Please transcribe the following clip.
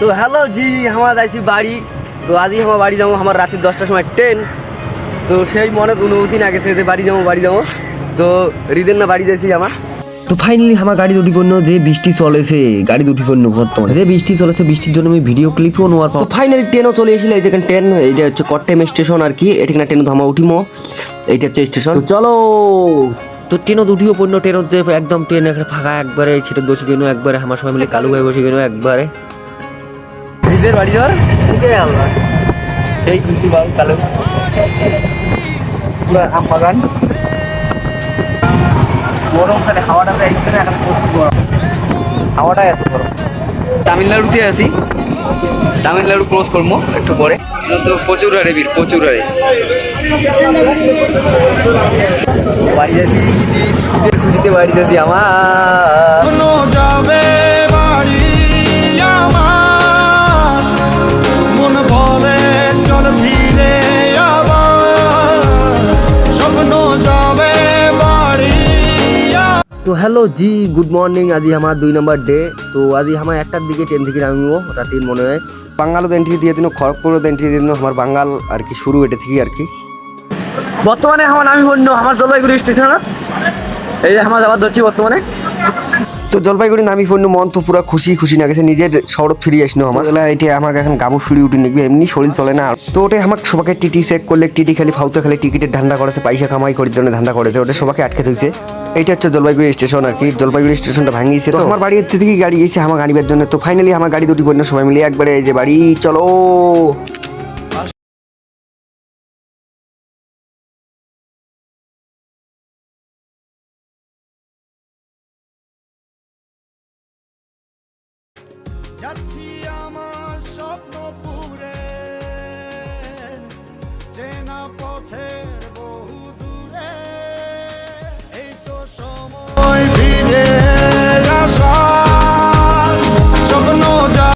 তো হ্যালো জি, আমার আইসি বাড়ি। তো আজই আমার বাড়ি যাব, আমার রাতের দশটার সময় ট্রেন তো সেই মনে অনুভূতি না গেছে যে বাড়ি যাব বাড়ি যাব। তো রিদের না বাড়ি যাইছি আমার। তো ফাইনালি আমার গাড়ি দুটি পণ্য, যে বৃষ্টি চলেছে, গাড়ি দুটি পণ্য বর্তমানে। যে বৃষ্টি চলেছে, বৃষ্টির জন্য আমি ভিডিও ক্লিপও নেওয়ার পর ফাইনালি ট্রেনও চলে এসেছিল এই যেখানে ট্রেন এইটা হচ্ছে কট্টেম স্টেশন আর কি এখানে ট্রেন ধামা উঠিমো। এইটা হচ্ছে স্টেশন চলো, তো ট্রেনও দুটিও পণ্য ট্রেনও যে একদম ট্রেন এখানে ফাঁকা, একবারে ছিটে বসে গেল একবারে, আমার সবাই মিলে কালু হয়ে বসে গেল একবারে। নিজের বাড়ি যাওয়ার সেই খুশি বাল কালো। পুরো আম বাগান গরমকালে হাওয়াটা এখানে এখন প্রচুর গরম। হাওয়াটা এত গরম। তামিলনাড়ুতে আছি। তামিলনাড়ু ক্রস করব একটু পরে। তো প্রচুর হারে ভিড় প্রচুর হারে। বাড়ি যাচ্ছি ঈদের খুশিতে বাড়ি যাচ্ছি আমার। তো হ্যালো জি গুড মর্নিং আজি আমার দুই নম্বর ডে তো আজি আমার একটার দিকে ট্রেন থেকে নামিব রাতির মনে হয়। বাঙ্গালো এন্ট্রি দিয়ে দিন খড়গপুরও এন্ট্রি দিয়ে দিন আমার বাঙ্গাল আর কি শুরু এটা থেকে আর কি। বর্তমানে আমার আমি বন্য আমার জলপাইগুড়ি স্টেশন এই যে আমার যাবার ধরছি বর্তমানে তো জলপাইগুড়ি নামি পণ্য মন তো পুরো খুশি খুশি না গেছে। নিজের শহরত ফিরে আসনো আমার। এটা আমাকে এখন গাবু শুড়ি উঠে নিবি এমনি শরীর চলে না। তো ওটাই আমাকে সবাইকে টিটি চেক করলে টিটি খালি ফাউতে খালি টিকিটের ধান্দা করেছে পয়সা কামাই করার জন্য ধান্দা করেছে ওটা সবাইকে আটকে দিয়েছে এইটা হচ্ছে জলপাইগুড়ি স্টেশন আর কি জলপাইগুড়ি স্টেশনটা ভাঙিয়েছে তো। আমার বাড়ি থেকে গাড়ি এসে আমার গাড়িবার জন্য তো ফাইনালি আমার গাড়ি দুটি পণ্য সবাই মিলে একবারে এই যে বাড়ি চলো। যাচ্ছি আমার স্বপ্ন পুরে। চেনা পথের